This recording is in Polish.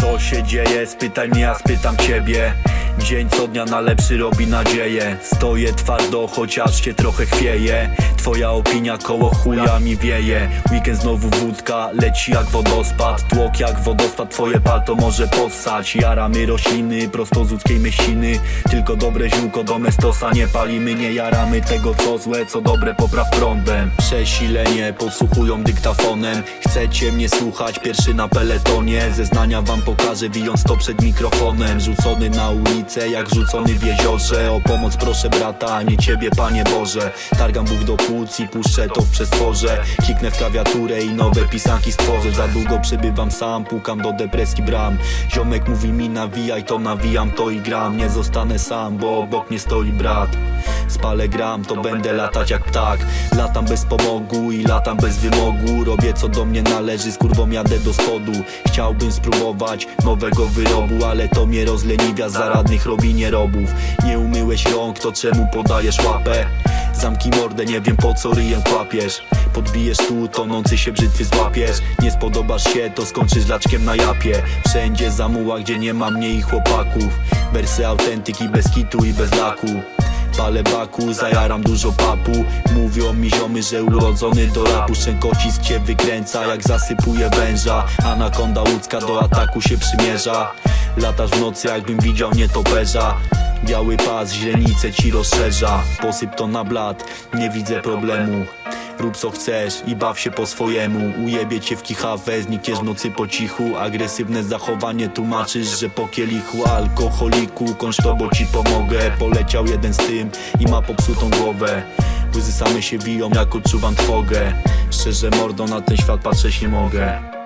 Co się dzieje? Spytaj mnie, ja spytam ciebie Dzień co dnia na lepszy robi nadzieję. Stoję twardo, chociaż się trochę chwieje Twoja opinia koło chuja mi wieje. Weekend znowu wódka, leci jak wodospad. Tłok jak wodospad, twoje palto może possać Jaramy rośliny, prosto z łódzkiej myśliny. Tylko dobre ziółko do mestosa nie palimy. Nie jaramy tego co złe, co dobre. Popraw prądem. Przesilenie, podsłuchują dyktafonem. Chcecie mnie słuchać, pierwszy na peletonie. Zeznania wam pokażę, wijąc to przed mikrofonem. Rzucony na ulicę, jak rzucony w jeziorze. O pomoc proszę brata, nie ciebie Panie Boże. Targam Bóg do płuc i puszczę to w przestworze. Kiknę w klawiaturę i nowe pisanki stworzę. Za długo przebywam sam, pukam do depresji bram. Ziomek mówi mi nawijaj, to nawijam to i gram. Nie zostanę sam, bo obok mnie stoi brat Spalę gram, to będę latać jak ptak. Latam bez pomogu i latam bez wymogu. Robię co do mnie należy, z kurwą jadę do spodu. Chciałbym spróbować nowego wyrobu Ale to mnie rozleniwia, zaradnych robi nierobów. Nie umyłeś rąk, to czemu podajesz łapę? Zamknij mordę, nie wiem po co ryjem kłapiesz. Podbijesz tu, tonący się brzytwy złapiesz. Nie spodobasz się, to skończysz laczkiem na japie. Wszędzie zamuła, gdzie nie ma mnie i chłopaków. Wersy autentyki bez kitu i bez laku Palę baku, zajaram dużo papu. Mówią mi ziomy, że urodzony do rapu. Szczękocisk cię wykręca, jak zasypuje węża. Anakonda łódzka do ataku się przymierza. Latasz w nocy, jakbym widział nietoperza. Biały pas, źrenice ci rozszerza. Posyp to na blat, nie widzę problemu Rób co chcesz i baw się po swojemu. Ujebie cię w kichawę, znikniesz w nocy po cichu. Agresywne zachowanie tłumaczysz, że po kielichu. Alkoholiku, konsztobo ci pomogę. Poleciał jeden z tym i ma popsutą głowę. Łzy same się wiją, jak odczuwam trwogę. Szczerze mordo, na ten świat patrzeć nie mogę